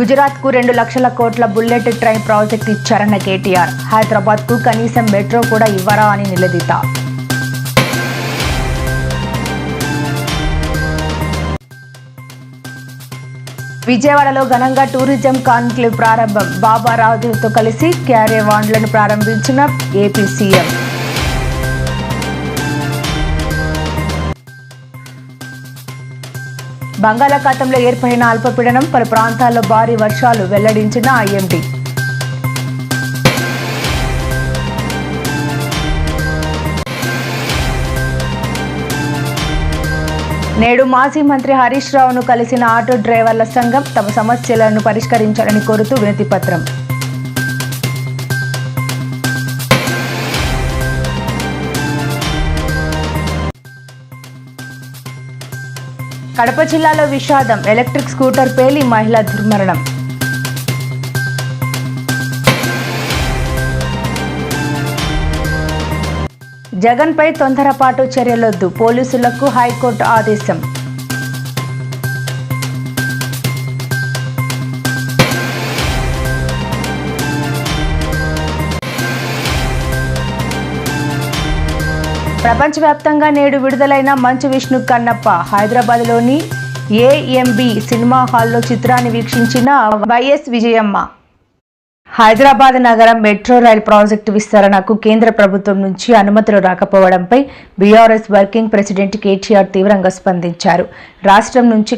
గుజరాత్కు రెండు లక్షల కోట్ల బుల్లెట్ ట్రైన్ ప్రాజెక్ట్ ఇచ్చారన్న కేటీఆర్. హైదరాబాద్కు కనీసం మెట్రో కూడా ఇవ్వరా అని నిలదీత. విజయవాడలో ఘనంగా టూరిజం కాన్క్లేవ్ ప్రారంభం. బాబా రావుదేవ్తో కలిసి క్యారేవాన్లను ప్రారంభించిన ఏపీ సీఎం. బంగాళాఖాతంలో ఏర్పడిన అల్పపీడనం పలు ప్రాంతాల్లో భారీ వర్షాలు వెల్లడించిన ఐఎండీ. నేడు మాజీ మంత్రి హరీష్ రావును కలిసిన ఆటో డ్రైవర్ల సంఘం తమ సమస్యలను పరిష్కరించాలని కోరుతూ వినతిపత్రం. కడప జిల్లాలో విషాదం ఎలక్ట్రిక్ స్కూటర్ పేలి మహిళ దుర్మరణం. జగన్పై తొందరపాటు చర్యలొద్దు పోలీసులకు హైకోర్టు ఆదేశం. ప్రపంచవ్యాప్తంగా నేడు విడుదలైన మంచు విష్ణు కన్నప్ప హైదరాబాద్లోని ఏఎంబి సినిమా హాల్లో చిత్రాన్ని వీక్షించిన వైఎస్ విజయమ్మ. హైదరాబాద్ నగరం మెట్రో రైల్ ప్రాజెక్టు విస్తరణకు కేంద్ర ప్రభుత్వం నుంచి అనుమతులు రాకపోవడంపై బీఆర్ఎస్ వర్కింగ్ ప్రెసిడెంట్ కేటీఆర్ తీవ్రంగా స్పందించారు. రాష్ట్రం నుంచి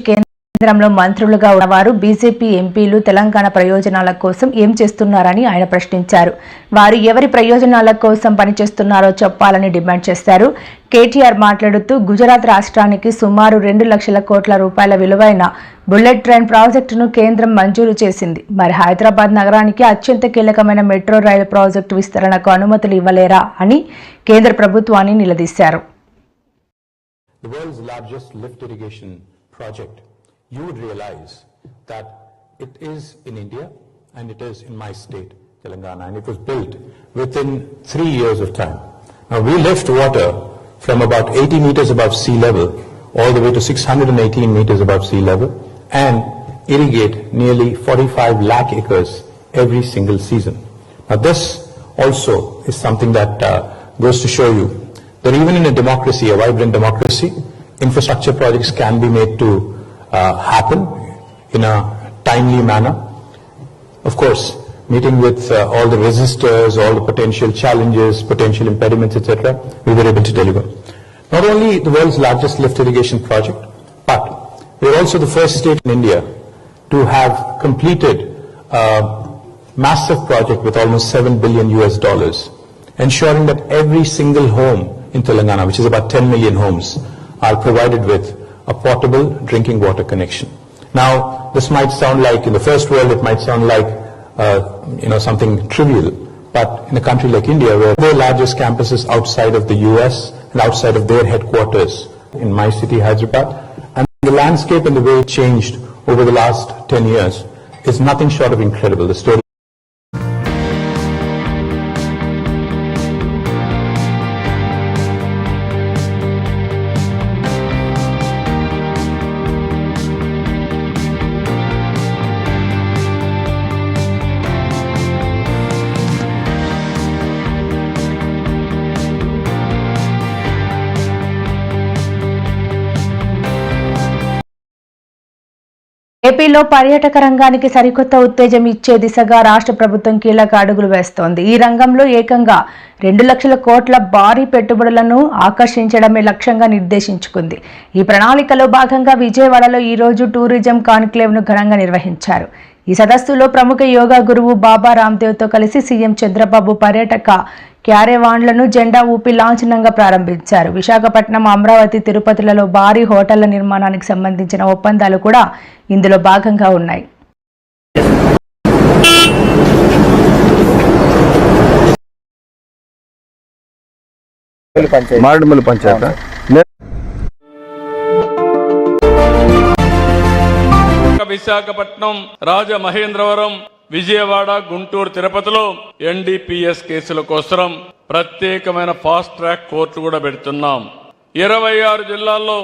కేంద్రంలో మంత్రులుగా ఉన్నవారు బీజేపీ ఎంపీలు తెలంగాణ ప్రయోజనాల కోసం ఏం చేస్తున్నారని ఆయన ప్రశ్నించారు. వారు ఎవరి ప్రయోజనాల కోసం పనిచేస్తున్నారో చెప్పాలని డిమాండ్ చేశారు. కేటీఆర్ మాట్లాడుతూ గుజరాత్ రాష్ట్రానికి సుమారు రెండు లక్షల కోట్ల రూపాయల విలువైన బుల్లెట్ ట్రైన్ ప్రాజెక్టును కేంద్రం మంజూరు చేసింది. మరి హైదరాబాద్ నగరానికి అత్యంత కీలకమైన మెట్రో రైలు ప్రాజెక్టు విస్తరణకు అనుమతులు ఇవ్వలేరా అని కేంద్ర ప్రభుత్వాన్ని నిలదీశారు. The world's largest lift irrigation project, you would realize that it is in India and it is in my state, Telangana, and it was built within three years of time. Now, we lift water from about 80 meters above sea level all the way to 618 meters above sea level and irrigate nearly 45 lakh acres every single season. Now, this also is something that uh, goes to show you that even in a democracy, a vibrant democracy, infrastructure projects can be made to happen in a timely manner. Of course, meeting with uh, all the resistors, all the potential challenges, potential impediments, etc., we were able to deliver. Not only the world's largest lift irrigation project, but we are also the first state in India to have completed a massive project with almost 7 billion US dollars, ensuring that every single home in Telangana, which is about 10 million homes, are provided with a portable drinking water connection. Now, this might sound like, in the first world, it might sound like, uh, you know, something trivial, but in a country like India, where the largest campuses outside of the US and outside of their headquarters, in my city, Hyderabad, and the landscape and the way it changed over the last 10 years is nothing short of incredible. The story ఏపీలో పర్యాటక రంగానికి సరికొత్త ఉత్తేజం ఇచ్చే దిశగా రాష్ట్ర ప్రభుత్వం కీలక అడుగులు వేస్తోంది. ఈ రంగంలో ఏకంగా రెండు లక్షల కోట్ల భారీ పెట్టుబడులను ఆకర్షించడమే లక్ష్యంగా నిర్దేశించుకుంది. ఈ ప్రణాళికలో భాగంగా విజయవాడలో ఈ రోజు టూరిజం కాన్క్లేవ్ను ఘనంగా నిర్వహించారు. ఈ సదస్సులో ప్రముఖ యోగా గురువు బాబా రామ్దేవ్తో కలిసి సీఎం చంద్రబాబు పర్యాటక క్యారేవాన్లను జెండా ఊపి లాంఛనంగా ప్రారంభించారు. విశాఖపట్నం అమరావతి తిరుపతిలలో భారీ హోటళ్ళ నిర్మాణానికి సంబంధించిన ఒప్పందాలు కూడా ఇందులో భాగంగా ఉన్నాయి. మారేడుమల్లి పంచాయత్? విశాఖపట్నం రాజమహేంద్రవరం విజయవాడ గుంటూరు తిరుపతిలో ఎన్డీపీఎస్ కేసుల కోసం ప్రత్యేకమైన ఫాస్ట్ ట్రాక్ కోర్టు కూడా పెడుతున్నాం. ఇరవై ఆరు జిల్లాల్లో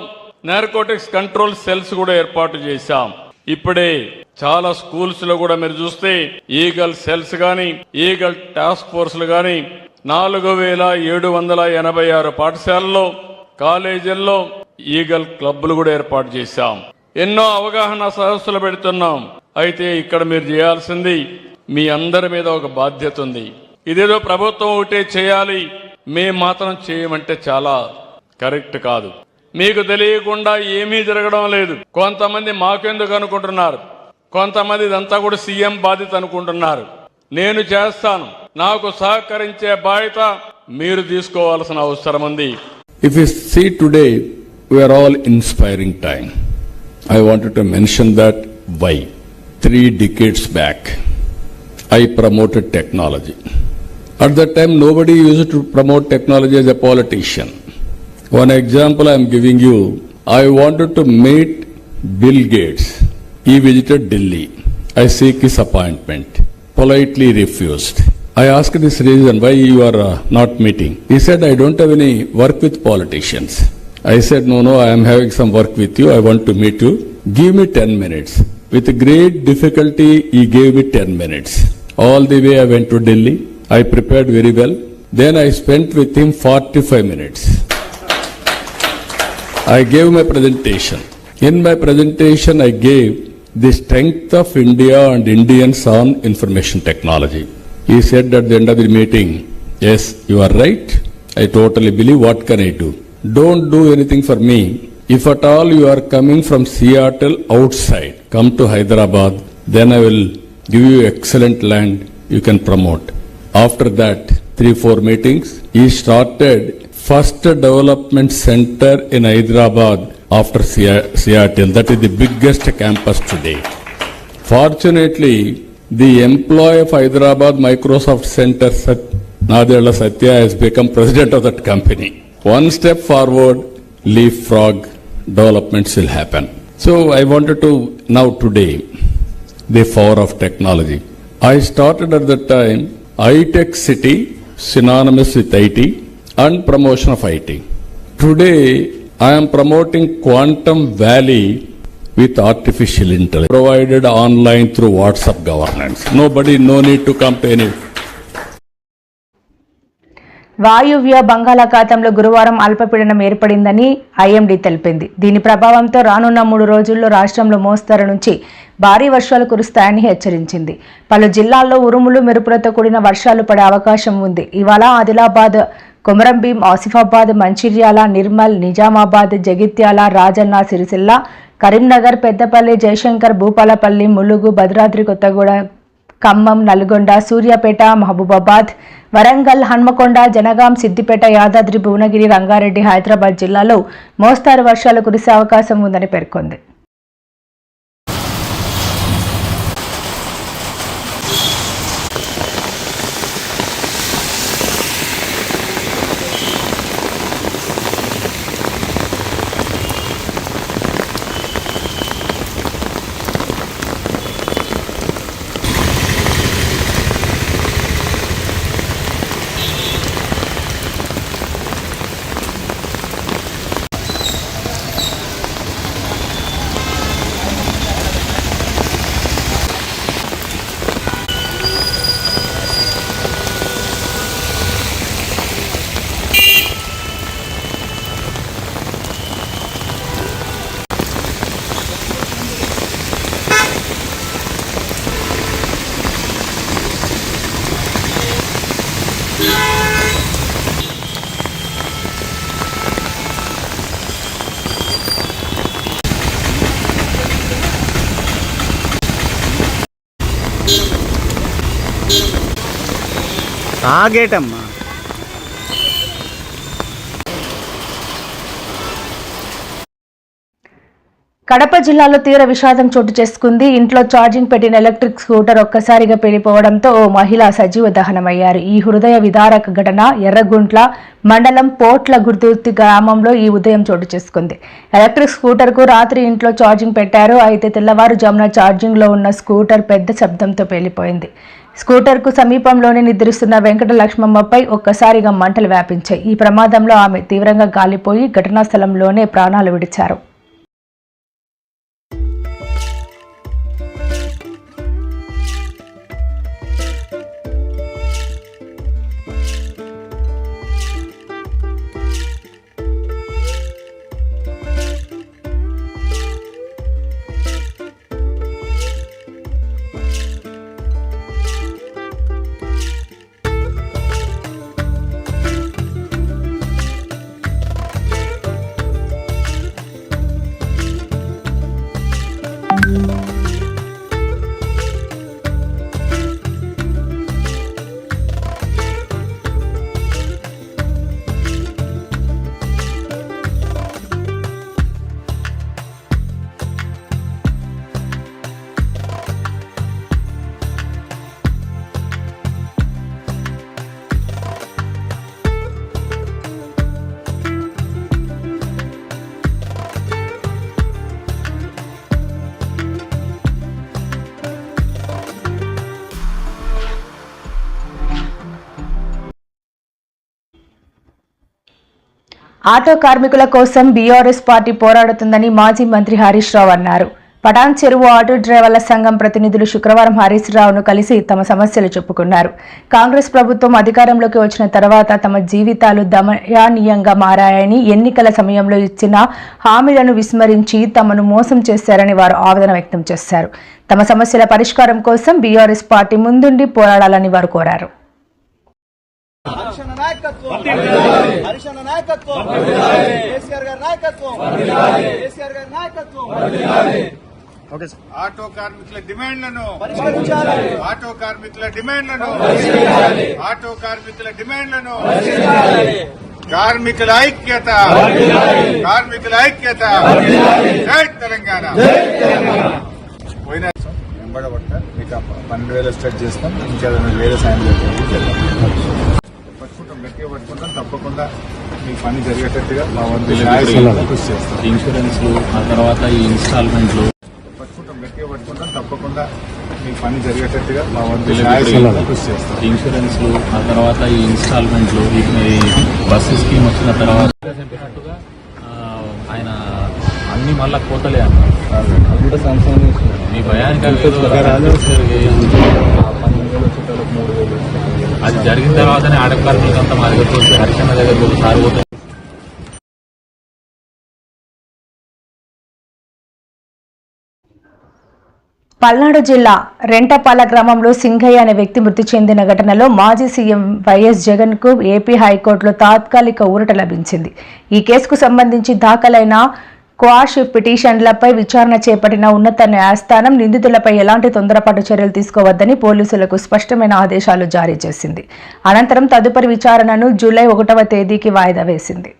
నార్కోటిక్స్ కంట్రోల్ సెల్స్ కూడా ఏర్పాటు చేశాం. ఇప్పుడే చాలా స్కూల్స్లో కూడా మీరు చూస్తే ఈగల్ సెల్స్ గాని ఈగల్ టాస్క్ ఫోర్స్లు గాని నాలుగు వేల ఏడు వందల ఎనభై ఆరు పాఠశాలల్లో కాలేజీల్లో ఈగల్ క్లబ్లు కూడా ఏర్పాటు చేశాం. ఎన్నో అవగాహన సదస్సులు పెడుతున్నాం. అయితే ఇక్కడ మీరు చేయాల్సింది మీ అందరి మీద ఒక బాధ్యత ఉంది. ఇదేదో ప్రభుత్వం ఒకటే చేయాలి మేం మాత్రం చేయమంటే చాలా కరెక్ట్ కాదు. మీకు తెలియకుండా ఏమీ జరగడం లేదు. కొంతమంది మాకెందుకు అనుకుంటున్నారు? కొంతమంది ఇదంతా కూడా సీఎం బాధ్యత అనుకుంటున్నారు. నేను చేస్తాను. నాకు సహకరించే బాధ్యత మీరు తీసుకోవాల్సిన అవసరం ఉంది. If you see today we're all inspiring time I want to mention that why three decades back I promoted technology at that time nobody use to promote technology as a politician One example I am giving you, I wanted to meet Bill Gates. He visited Delhi. I seek his appointment. Politely refused. I asked this reason why you are uh, not meeting. He said, I don't have any work with politicians. I said, no, no, I am having some work with you. I want to meet you. Give me 10 minutes. With great difficulty, he gave me 10 minutes. All the way I went to Delhi. I prepared very well. Then I spent with him 45 minutes. I gave my presentation. In my presentation, I gave the strength of India and Indians on information technology. He said at the end of the meeting, Yes, you are right. I totally believe. What can I do? Don't do anything for me. If at all you are coming from Seattle outside, come to Hyderabad, then I will give you excellent land you can promote. After that, three, four meetings, he started first development center in Hyderabad after Seattle. That is the biggest campus today. Fortunately, the employee of Hyderabad Microsoft Center, Sat- Nadella Satya, has become president of that company. One step forward, leapfrog developments will happen. So I wanted to now today, the power of technology. I started at that time iTech City, synonymous with IT, and promotion of IT today I'm promoting quantum valley with artificial intelligence provided online through WhatsApp governance nobody no need to company వాయువ్య బంగాళాఖాతంలో గురువారం అల్పపీడనం ఏర్పడిందని IMD తెలిపింది. దీని ప్రభావంతో రానున్న మూడు రోజుల్లో రాష్ట్రంలో మోస్తరు నుంచి భారీ వర్షాలు కురుస్తాయని హెచ్చరించింది. పలు జిల్లాల్లో ఉరుములు మెరుపులతో కూడిన వర్షాలు పడే అవకాశం ఉంది. ఇవాళ ఆదిలాబాద్ కొమరంభీం ఆసిఫాబాద్ మంచిర్యాల నిర్మల్ నిజామాబాద్ జగిత్యాల రాజన్న సిరిసిల్ల కరీంనగర్ పెద్దపల్లి జయశంకర్ భూపాలపల్లి ములుగు భద్రాద్రి కొత్తగూడ ఖమ్మం నల్గొండ సూర్యాపేట మహబూబాబాద్ వరంగల్ హన్మకొండ జనగాం సిద్దిపేట యాదాద్రి భువనగిరి రంగారెడ్డి హైదరాబాద్ జిల్లాలో మోస్తారు వర్షాలు కురిసే అవకాశం ఉందని పేర్కొంది. తాగేటమ్మా కడప జిల్లాలో తీవ్ర విషాదం చోటు చేసుకుంది. ఇంట్లో ఛార్జింగ్ పెట్టిన ఎలక్ట్రిక్ స్కూటర్ ఒక్కసారిగా పేలిపోవడంతో ఓ మహిళ సజీవ దహనమయ్యారు. ఈ హృదయ విదారక ఘటన ఎర్రగుంట్ల మండలం పోట్ల గుర్తుర్తి గ్రామంలో ఈ ఉదయం చోటు చేసుకుంది. ఎలక్ట్రిక్ స్కూటర్కు రాత్రి ఇంట్లో ఛార్జింగ్ పెట్టారు. అయితే తెల్లవారుజామున ఛార్జింగ్లో ఉన్న స్కూటర్ పెద్ద శబ్దంతో పేలిపోయింది. స్కూటర్కు సమీపంలోనే నిద్రిస్తున్న వెంకట లక్ష్మమ్మపై ఒక్కసారిగా మంటలు వ్యాపించాయి. ఈ ప్రమాదంలో ఆమె తీవ్రంగా గాలిపోయి ఘటనా స్థలంలోనే ప్రాణాలు విడిచారు. ఆటో కార్మికుల కోసం బీఆర్ఎస్ పార్టీ పోరాడుతుందని మాజీ మంత్రి హరీష్ రావు అన్నారు. పటాన్ చెరువు ఆటో డ్రైవర్ల సంఘం ప్రతినిధులు శుక్రవారం హరీష్ రావును కలిసి తమ సమస్యలు చెప్పుకున్నారు. కాంగ్రెస్ ప్రభుత్వం అధికారంలోకి వచ్చిన తర్వాత తమ జీవితాలు దమయానీయంగా మారాయని ఎన్నికల సమయంలో ఇచ్చిన హామీలను విస్మరించి తమను మోసం చేశారని వారు ఆవేదన వ్యక్తం చేశారు. తమ సమస్యల పరిష్కారం కోసం బీఆర్ఎస్ పార్టీ ముందుండి పోరాడాలని వారు కోరారు. నాయకత్వం. హర్షణ నాయకత్వం. కేసీఆర్ గారి నాయకత్వం. కేసీఆర్ గారి నాయకత్వం. Okay sir. ఆటో కార్మికుల డిమాండ్లను ఆటో కార్మికుల డిమాండ్లను ఆటో కార్మికుల డిమాండ్లను కార్మికుల ఐక్యత. కార్మికుల ఐక్యత. జై తెలంగాణ. పోయిన వెంబడబడతా మీకు పన్నెండు వేలు స్టార్ట్ చేస్తాం ఇంకా వేరే సాయం గట్టిగా పట్టుకుంటాం. తప్పకుండా మీ పని జరిగేటట్టుగా మా వంతు కృషి చేస్తాం. ఇన్సూరెన్స్లు ఆ తర్వాత ఈ ఇన్స్టాల్మెంట్లు పట్టుకుంటాం గట్టిగా పట్టుకుంటాం. తప్పకుండా మీ పని జరిగేటట్టుగా మా వంతు కృషి చేస్తాం. ఇన్సూరెన్స్లు ఆ తర్వాత ఈ ఇన్స్టాల్మెంట్లు ఈ బస్సు స్కీమ్ వచ్చిన తర్వాత ఆయన అన్ని మళ్ళా కోతలే అన్నారు మీ భయానికి అవి ఏదో అది జరిగిన తర్వాతనే ఆడకారులకు మా దగ్గరకు వచ్చి హరిచన్న దగ్గరకు వచ్చి సార్ పోతే పల్నాడు జిల్లా రెంటపాల గ్రామంలో సింగయ్య అనే వ్యక్తి మృతి చెందిన ఘటనలో మాజీ సీఎం వైఎస్ జగన్కు ఏపీ హైకోర్టులో తాత్కాలిక ఊరట లభించింది. ఈ కేసుకు సంబంధించి దాఖలైన క్వాష్ పిటిషన్లపై విచారణ చేపట్టిన ఉన్నత న్యాయస్థానం నిందితులపై ఎలాంటి తొందరపాటు చర్యలు తీసుకోవద్దని పోలీసులకు స్పష్టమైన ఆదేశాలు జారీ చేసింది. అనంతరం తదుపరి విచారణను జూలై ఒకటవ తేదీకి వాయిదా వేసింది.